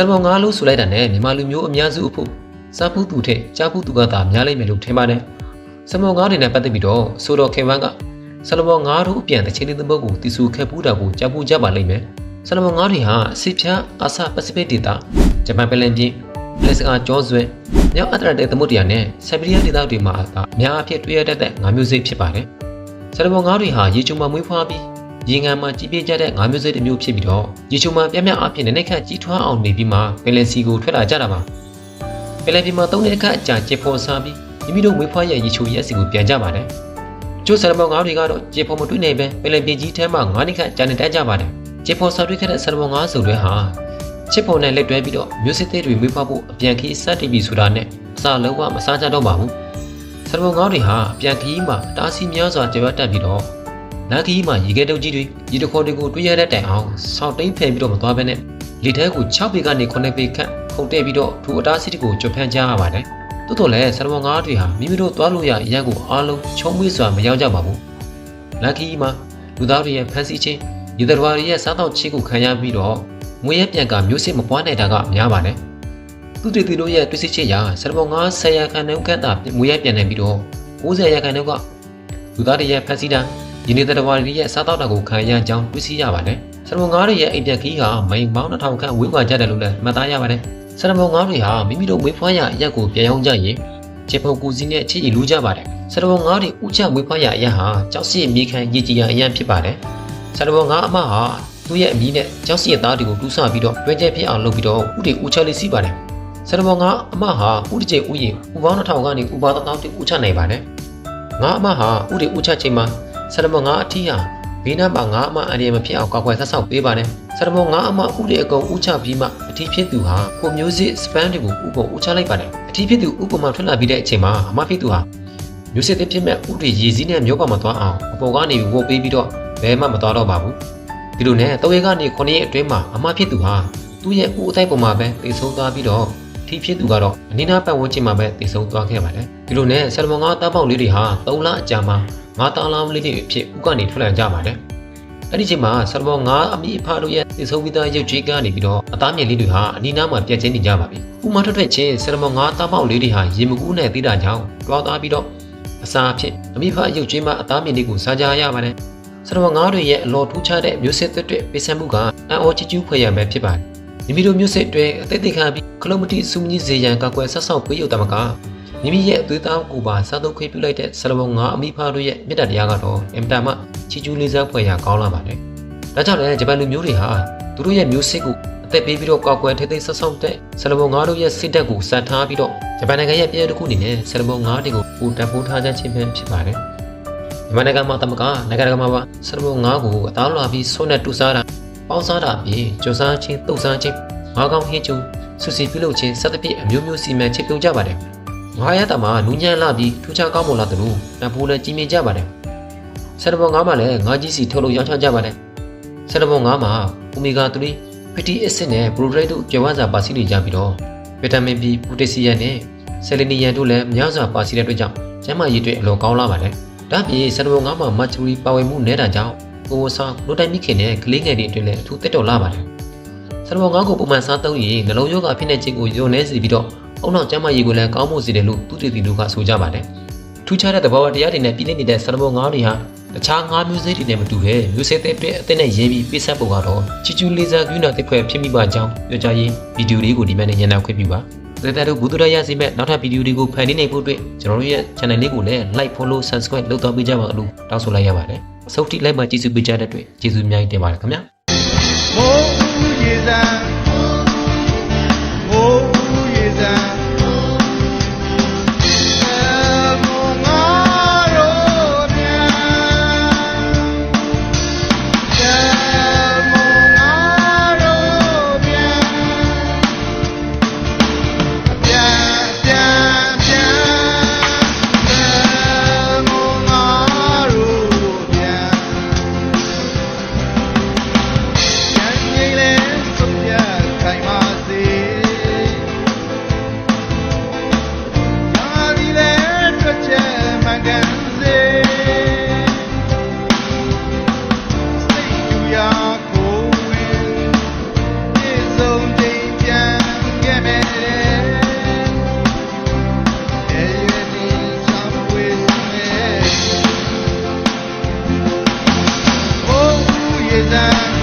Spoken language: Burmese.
လမုန်ငါလို့ဆိုလိုက်တာနဲ့မြန်မာလူမျိုးအများစုအဖို့စားဖို့သူထက်ကြားဖို့သူကသာများလိမ့်မယ်လို့ထင်ပါတယ်ဆလမုန်ငါတွေနဲ့ပတ်သက်ပြီးတော့ဆိုတော်ခင်ဝမ်းကဆလမုန်ငါတို့အပြန်တစ်ချင်းလေးသမုတ်ကိုတီဆူခက်ပူးတာကိုကြားဖို့ကြပါလိမ့်မယ်ဆလမုန်ငါတွေဟာအစီဖြာအာဆာပစိဖိတ်ဒေသဂျပန်ပင်လယ်ပြင်လက်စကားကျောဆွဲမြောက်အတ္တလန္တိတ်သမုဒ္ဒရာနဲ့ဆိုက်ဘီးရီးယားဒေသတွေမှာအများအပြားတွေ့ရတတ်တဲ့ငါးမျိုးစိတ်ဖြစ်ပါတယ်ဆလမုန်ငါတွေဟာရေချုံမှာမွေးဖွားပြီး ရေငန်မှာကြီးပြင်းကြတဲ့ငါးမျိုးစိတ်တစ်မျိုးဖြစ်ပြီးတော့ရေချုံမှာပြက်ပြက်အဖြစ်နဲ့နှိမ့်ခတ်ကြီးထွားအောင်နေပြီးမှပင်လယ်စီကိုထွက်လာကြတာပါပင်လယ်ပြင်မှာသုံးတဲ့အခါအကြာကျေဖော်စားပြီးမိမိတို့မွေးဖွားရရေချုံရဲ့စီကိုပြန်ကြပါတယ်ကျိုးဆလမုန်ငါတွေကတော့ကျေဖော်မတွေ့နိုင်ပဲပင်လယ်ပြင်ကြီးထဲမှာငါးနှစ်ခန့်ကြာနေတတ်ကြပါတယ်ကျေဖော်စားတွေ့ခဲ့တဲ့ဆလမုန်ငါဆိုတွေဟာချစ်ဖို့နဲ့လက်တွဲပြီးတော့မျိုးစစ်သေးတွေမွေးဖွားဖို့အပြန်ခီးစတင်ပြီဆိုတာနဲ့အစာလုံးဝမစားကြတော့ပါဘူးဆလမုန်ငါတွေဟာအပြန်ခီးမှာတားဆီးများစွာကြွယ်တက်ပြီးတော့ လမ်းခီးမှာရေခဲတုပ်ကြီးတွေရေတခေါ်တွေကိုတွေးရတဲ့တိုင်အောင်ဆောက်တိန်ဖယ်ပြီးတော့မသွားဘဲနဲ့လေထဲကို6ပေကနေ9ပေခန့်ခုန်တက်ပြီးတော့ထူအတားစစ်တွေကိုကြွဖန်းကြရပါတယ်။တိုးတော်လည်းဆလမွန်ငါးတွေဟာမိမိတို့သွားလို့ရအရက်ကိုအားလုံးချုံမွေးစွာမရောက်ကြပါဘူး။လမ်းခီးမှာလူသားတွေရဲ့ဖန်ဆီးခြင်းရေတရွာတွေရဲ့စားတော့ချင်းကိုခံရပြီးတော့ငွေရပြန်ကမျိုးစစ်မပွားနိုင်တာကများပါတယ်။သူတွေတီတို့ရဲ့တွေ့စစ်ချက်ရာဆလမွန်ငါး10ရာခိုင်နှုန်းခန့်သာငွေရပြန်နိုင်ပြီးတော့90ရာခိုင်နှုန်းကလူသားတွေရဲ့ဖန်ဆီးတာ ဒီနေ့တတဝါရီရဲ့စားတော့တာကိုခံရကြောင်းတွေ့ရှိရပါတယ်။ဆလမုန်ငါးတွေရဲ့အိမ်ပြန်ခီးဟာမိန်ပေါင်း2000ခန့်ဝေးကွာကြတယ်လို့လည်းမှတ်သားရပါတယ်။ဆလမုန်ငါးတွေဟာမိမိတို့ဝေးဖွားရအရက်ကိုပြန်ရောက်ကြရင်ခြေဖုံကူစီနဲ့ချစ်ရည်လူကြပါတယ်။ဆလမုန်ငါးတွေဥချဝေးဖွားရအရက်ဟာကြောက်စီမြေခံရည်ကြည်ရအရက်ဖြစ်ပါတယ်။ဆလမုန်ငါးအမဟာသူ့ရဲ့အမီးနဲ့ကြောက်စီရဲ့သားတွေကိုတူးဆပြီးတော့တွဲကျဲဖြစ်အောင်လုပ်ပြီးတော့ဥတွေဥချလေးစီးပါတယ်။ဆလမုန်ငါးအမဟာဥတကြိဥယျဥပေါင်း2000ကနေဥပေါင်း1000တိဥချနိုင်ပါတယ်။ငါးအမဟာဥတွေဥချချိန်မှာ ဆလမုန်ငါအထီးဟာဘေးနားမှာငါအမအန္တရာယ်မဖြစ်အောင်ကောက်ွယ်ဆက်ဆောက်ပေးပါတယ်ဆလမုန်ငါအမဥတွေအကုန်ဥချပြီးမှအထီးဖြစ်သူဟာကိုမျိုးစစ်စပန်တွေကိုဥပုံဥချလိုက်ပါတယ်အထီးဖြစ်သူဥပုံမှာထွက်လာပြီးတဲ့အချိန်မှာအမဖြစ်သူဟာမျိုးစစ်တဲ့ဖြစ်မဲ့ဥတွေရည်စည်းနဲ့မျိုးပါမသွားအောင်အပေါ်ကနေဝုတ်ပေးပြီးတော့ဘဲမှမသွားတော့ပါဘူးဒီလိုနဲ့တောရဲကနေ9ရက်အတွင်းမှာအမဖြစ်သူဟာသူ့ရဲ့ဥအတိုင်းပေါ်မှာပဲတိတ်ဆုံးသွားပြီးတော့ ထီးဖြစ်သူကတော့အနိနာပတ်ဝန်းကျင်မှာပဲတိတ်ဆုံးသွားခဲ့ပါတယ်ဒီလိုနဲ့ဆလမုန်ငါတားပေါက်လေးတွေဟာ3လအကြာမှာငါးတောင်းလောင်းလေးတွေအဖြစ်ဥကနေထွက်လာကြပါတယ်။အဲ့ဒီချိန်မှာဆလမောငါးအမိအဖတို့ရဲ့သေဆုံးပြီးသားရုပ်ကြီးကနေပြီးတော့အသားမြင်လေးတွေဟာအနီးနားမှာပြက်ချင်းနေကြပါပြီ။ဥမထွက်ထွက်ချင်းဆလမောငါးတားပေါက်လေးတွေဟာရေမကူးနဲ့သေးတာကြောင့်တွားသွားပြီးတော့အစာအဖြစ်အမိဖရုပ်ကြီးမှအသားမြင်လေးကိုစားကြရပါတယ်။ဆလမောငါးတွေရဲ့အလော်ထူးခြားတဲ့မျိုးစစ်သွက်တွေပေးဆံမှုကအံ့ဩချီးကျူးဖွယ်ရမယ်ဖြစ်ပါတယ်။ မိမိတို့မျိုးစစ်တွေအသိသိခံပြီးခလုံးမတိစုမကြီးစေရန်ကောက်ွယ်ဆက်ဆောက်ပေးရုံတမကမိမိရဲ့အသွေးသားကိုပါစားသုံးခွင့်ပြုလိုက်တဲ့ဆလမုန်ငါအမိဖားတို့ရဲ့မေတ္တာတရားကတော့အင်တာမချီကျူးလေးစားဖွယ်ရာကောင်းလာပါတယ်။ဒါကြောင့်လည်းဂျပန်လူမျိုးတွေဟာသူတို့ရဲ့မျိုးစစ်ကိုအသက်ပေးပြီးတော့ကောက်ကွယ်ထိသိမ်းဆက်ဆောင်တဲ့ဆလမုန်ငါတို့ရဲ့စစ်တပ်ကိုစတ်ထားပြီးတော့ဂျပန်နိုင်ငံရဲ့ပြည်တစ်ခုအနေနဲ့ဆလမုန်ငါတွေကိုပူတန်ဖိုးထားခြင်းချင်းပဲဖြစ်ပါတယ်။မြန်မာနိုင်ငံမှာတမကနိုင်ငံတကာမှာပါဆလမုန်ငါကိုအသားလွှာပြီးဆွနဲ့တူစားတာ ပေါင်းစားတာပြီးကြော်စားခြင်းတုတ်စားခြင်းငါးကောင်းဟင်းကျူဆူစီပြုလုပ်ခြင်းစသဖြင့်အမျိုးမျိုးစီမံချက်ပြုကြပါတယ်။ငါရတာမှာနူးညံ့လာပြီးထူးခြားကောင်းမွန်လာသလိုနတ်ဖိုးလည်းကြီးမြင့်ကြပါတယ်။ဆယ်တဘောငါးမှာလည်းငါးကြီးစီထုတ်လို့ရောင်းချကြပါတယ်။ဆယ်တဘောငါးမှာအိုမီဂါ3ဖက်တီအက်ဆစ်နဲ့ပရိုဒရိုက်တို့ကျော်ဝစာပါစီနေကြပြီးတော့ဗီတာမင် B ပိုတက်ဆီယမ်နဲ့ဆယ်လီနီယမ်တို့လည်းများစွာပါစီတဲ့အတွက်ကြောင့်ကျန်းမာရေးအတွက်အလွန်ကောင်းလာပါတယ်။ဒါ့အပြင်ဆယ်တဘောငါးမှာမတ်ချူရီပါဝင်မှုနည်းတာကြောင့် ကိုဝဆောင်နိုတိုင်မိခင်နဲ့ကလေးငယ်တွေအတွက်လည်းအထူးတက်တော်လာပါတယ်။ဆယ်တဘောငါးကိုပုံမှန်စားသုံးရင်နှလုံးရောဂါဖြစ်တဲ့ခြင်းကိုယုံနေစေပြီးတော့အုံနောက်ကျမ်းမာရေးကိုလည်းကောင်းမှုစေတယ်လို့သူတည်တည်တို့ကဆိုကြပါတယ်။ထူးခြားတဲ့သဘောတရားတွေနဲ့ပြည်နေတဲ့ဆလမောငါးတွေဟာတခြားငါးမျိုးစိတ်တွေနဲ့မတူဘဲမျိုးစိတ်တဲ့အတွက်အသက်နဲ့ရင်းပြီးပိဆက်ပုံကတော့ချီချူလေးစားကွင်းတော်တစ်ခွဲဖြစ်မိပါကြောင်းပြောကြားရင်းဗီဒီယိုလေးကိုဒီမဲ့နဲ့ညံ့ခွင့်ပြုပါ။ဒေတာတို့ဘူးတူရရစီမဲ့နောက်ထပ်ဗီဒီယိုတွေကိုဖန်တီးနိုင်ဖို့အတွက်ကျွန်တော်တို့ရဲ့ channel လေးကိုလည်း like follow subscribe လုပ်တော့ပေးကြပါလို့တောင်းဆိုလိုက်ရပါတယ်။ အဆုံးထိလိုက်မှကြည့်စုပေးကြတဲ့အတွက်ကျေးဇူးအများကြီးတင်ပါတယ်ခင်ဗျာ။မိုးဦးရေစံ down.